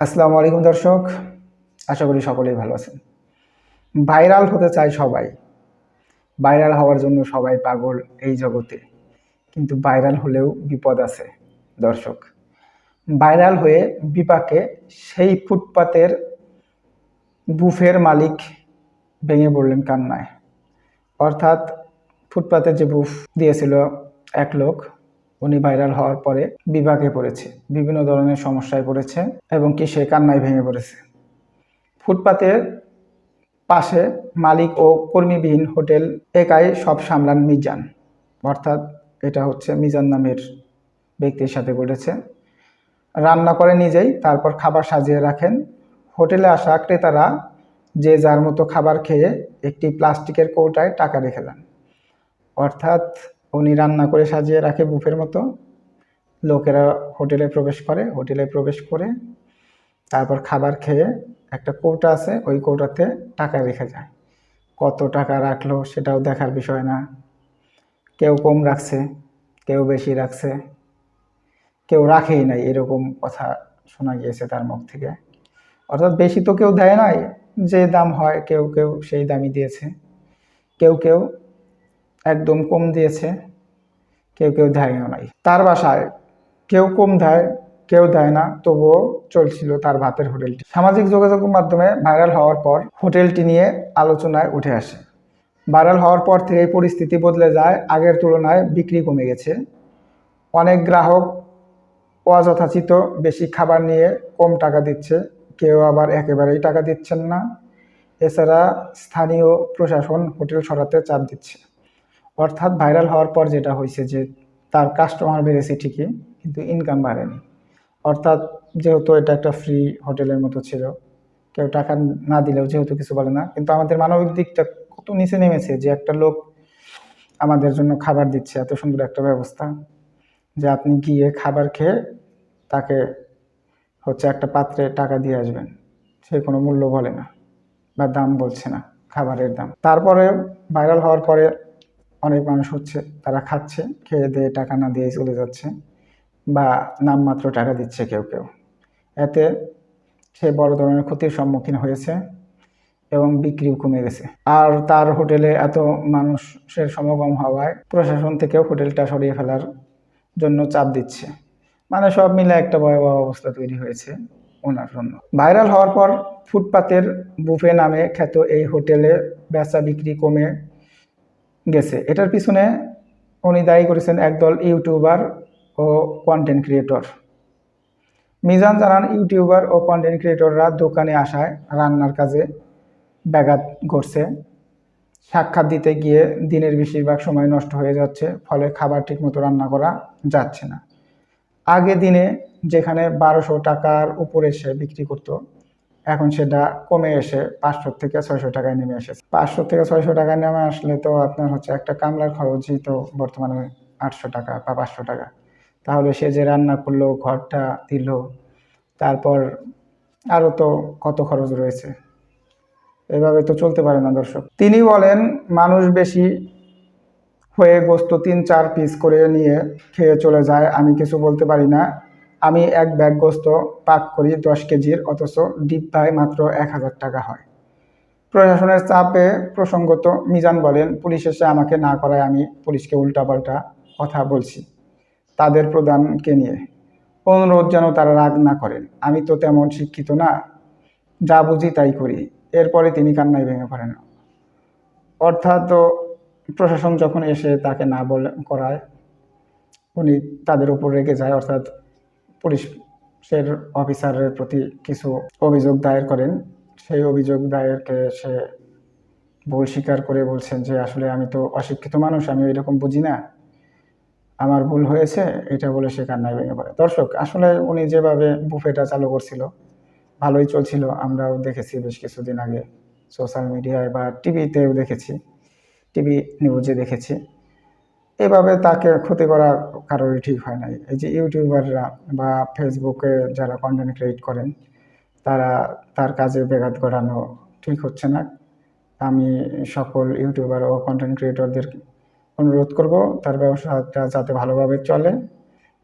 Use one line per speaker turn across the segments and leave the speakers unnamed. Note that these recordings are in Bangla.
আসসালামু আলাইকুম দর্শক, আশা করি সকলেই ভালো আছেন। ভাইরাল হতে চায় সবাই। ভাইরাল হওয়ার জন্য সবাই পাগল এই জগতে। কিন্তু ভাইরাল হলেও বিপদ আছে দর্শক। ভাইরাল হয়ে বিপাকে সেই ফুটপাতের বুফের মালিক ভেঙে পড়লেন কান্নায়। অর্থাৎ ফুটপাতে যে বুফ দিয়েছিল এক লোক উনি ভাইরাল হওয়ার পরে বিভাগে পড়েছে, বিভিন্ন ধরনের সমস্যায় পড়েছে এবং কি সে কান্নায় ভেঙে পড়েছে। ফুটপাতের পাশে মালিক ও কর্মীবিহীন হোটেল একাই সব সামলান মিজান। অর্থাৎ এটা হচ্ছে মিজান নামের ব্যক্তির সাথে ঘটেছে। রান্না করে নিজেই, তারপর খাবার সাজিয়ে রাখেন। হোটেলে আসা ক্রেতারা যে যার মতো খাবার খেয়ে একটি প্লাস্টিকের কৌটায় টাকা রেখে দেন। অর্থাৎ উনি রান্না করে সাজিয়ে রাখে বুফের মতো। লোকেরা হোটেলে প্রবেশ করে, হোটেলে প্রবেশ করে তারপর খাবার খেয়ে একটা কৌটা আছে, ওই কৌটাতে টাকা রেখে যায়। কত টাকা রাখল সেটাও দেখার বিষয় না। কেউ কম রাখছে, কেউ বেশি রাখছে। কেউ রাখেই নাই, এরকম কথা শোনা গিয়েছে তার মুখ থেকে। অর্থাৎ বেশি তো কেউ দেয় নাই, যে দাম হয় কেউ কেউ সেই দামই দিয়েছে। কেউ কেউ একদম কম দিয়েছে, কেউ কেউ দেয়ও নাই। তার বাসায় কেউ কম দেয়, কেউ দেয় না, তবুও চলছিল তার ভাতের হোটেলটি। সামাজিক যোগাযোগের মাধ্যমে ভাইরাল হওয়ার পর হোটেলটি নিয়ে আলোচনায় উঠে আসে। ভাইরাল হওয়ার পর থেকে পরিস্থিতি বদলে যায়, আগের তুলনায় বিক্রি কমে গেছে। অনেক গ্রাহক অযথাচিত বেশি খাবার নিয়ে কম টাকা দিচ্ছে, কেউ আবার একেবারেই টাকা দিচ্ছেন না। এছাড়া স্থানীয় প্রশাসন হোটেল সরাতে চাপ দিচ্ছে। অর্থাৎ ভাইরাল হওয়ার পর যেটা হয়েছে যে তার কাস্টমার বেড়েছে ঠিকই, কিন্তু ইনকাম বাড়েনি। অর্থাৎ যেহেতু এটা একটা ফ্রি হোটেলের মতো ছিল, কেউ টাকা না দিলেও যেহেতু কিছু বলে না, কিন্তু আমাদের মানবিক দিকটা কত নিচে নেমেছে যে একটা লোক আমাদের জন্য খাবার দিচ্ছে, এত সুন্দর একটা ব্যবস্থা যে আপনি গিয়ে খাবার খেয়ে তাকে হচ্ছে একটা পাত্রে টাকা দিয়ে আসবেন। সে কোনো মূল্য বলে না বা দাম বলছে না খাবারের দাম। তারপরে ভাইরাল হওয়ার পরে অনেক মানুষ হচ্ছে, তারা খাচ্ছে, খেয়ে দিয়ে টাকা না দিয়ে চলে যাচ্ছে বা নামমাত্র টাকা দিচ্ছে কেউ কেউ। এতে সে বড় ধরনের ক্ষতির সম্মুখীন হয়েছে এবং বিক্রিও কমে গেছে। আর তার হোটেলে এত মানুষের সমাগম হওয়ায় প্রশাসন থেকেও হোটেলটা সরিয়ে ফেলার জন্য চাপ দিচ্ছে। মানে সব মিলে একটা ভয়াবহ অবস্থা তৈরি হয়েছে ওনার জন্য। ভাইরাল হওয়ার পর ফুটপাতের বুফে নামে খ্যাত এই হোটেলে বেচা বিক্রি কমে গেছে। এটার পিছনে উনি দায়ী করেছেন একদল ইউটিউবার ও কন্টেন্ট ক্রিয়েটর মিজান জানান, ইউটিউবার ও কন্টেন্ট ক্রিয়েটররা দোকানে আসায় রান্নার কাজে ব্যাঘাত ঘটছে। সাক্ষাৎ দিতে গিয়ে দিনের বেশিরভাগ সময় নষ্ট হয়ে যাচ্ছে, ফলে খাবার ঠিকমতো রান্না করা যাচ্ছে না। আগে দিনে যেখানে বারোশো টাকার উপরে সে বিক্রি করতো এখন সেটা কমে এসে পাঁচশো থেকে ছয়শো টাকায় নেমে এসেছে। পাঁচশো থেকে ছয়শো টাকায় নেমে আসলে তো আপনার হচ্ছে একটা কামলার খরচই তো বর্তমানে আটশো টাকা বা পাঁচশো টাকা। তাহলে সে যে রান্না করল, ঘরটা দিল, তারপর আরও তো কত খরচ রয়েছে? এভাবে তো চলতে পারে না দর্শক। তিনি বলেন, মানুষ বেশি হয়ে গোস্ত তিন চার পিস করে নিয়ে খেয়ে চলে যায়, আমি কিছু বলতে পারি না। আমি এক ব্যাগ গোস্ত পাক করি দশ কেজির, অথচ ডিব্বায় মাত্র এক হাজার টাকা হয়। প্রশাসনের চাপে প্রসঙ্গত মিজান বলেন, পুলিশ এসে আমাকে না করায় আমি পুলিশকে উল্টাপাল্টা কথা বলছি। তাদের প্রধানকে নিয়ে অনুরোধ যেন তারা রাগ না করেন। আমি তো তেমন শিক্ষিত না, যা বুঝি তাই করি। এরপরে তিনি কান্নায় ভেঙে পড়েন। অর্থাৎ প্রশাসন যখন এসে তাকে না বলে, করায়, উনি তাদের উপর রেগে যায়। অর্থাৎ পুলিশের অফিসারের প্রতি কিছু অভিযোগ দায়ের করেন। সেই অভিযোগ দায়েরকে সে ভুল স্বীকার করে বলছেন যে, আসলে আমি তো অশিক্ষিত মানুষ, আমি এরকম বুঝি না। আমার ভুল হয়েছে, এটা বলে সে কান্নায় ভেঙে পড়ে। দর্শক, আসলে উনি যেভাবে বুফেটা চালু করছিল, ভালোই চলছিল। আমরাও দেখেছি বেশ কিছুদিন আগে সোশ্যাল মিডিয়ায় বা টিভিতেও দেখেছি। টিভি নিউজে দেখেছি। এভাবে তাকে ক্ষতি করা কারোরই ঠিক হয় নাই। এই যে ইউটিউবাররা বা ফেসবুকে যারা কন্টেন্ট ক্রিয়েট করেন, তারা তার কাজে ব্যাঘাত ঘটানো ঠিক হচ্ছে না। আমি সকল ইউটিউবার ও কন্টেন্ট ক্রিয়েটরদের অনুরোধ করব, তার ব্যবসাটা যাতে ভালোভাবে চলে,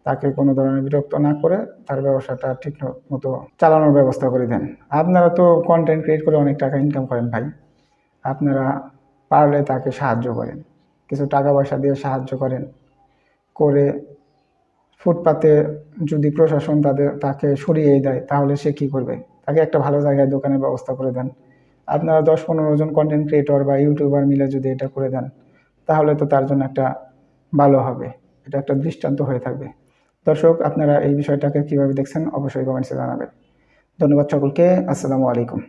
তাকে কোনো ধরনের বিরক্ত না করে তার ব্যবসাটা ঠিক মতো চালানোর ব্যবস্থা করে দেন। আপনারা তো কন্টেন্ট ক্রিয়েট করে অনেক টাকা ইনকাম করেন ভাই। আপনারা পারলে তাকে সাহায্য করেন। কিছু টাকা পয়সা দিয়ে সাহায্য করেন। করে ফুটপাতে যদি প্রশাসন তাদের, তাকে সরিয়ে দেয়, তাহলে সে কি করবে? তাকে একটা ভালো জায়গায় দোকানের ব্যবস্থা করে দেন। আপনারা দশ পনেরো জন কন্টেন্ট ক্রিয়েটর বা ইউটিউবার মিলে যদি এটা করে দেন, তাহলে তো তার জন্য একটা ভালো হবে। এটা একটা দৃষ্টান্ত হয়ে থাকবে। দর্শক, আপনারা এই বিষয়টাকে কীভাবে দেখছেন, অবশ্যই কমেন্টসে জানাবেন। ধন্যবাদ সকলকে। আসসালামু আলাইকুম।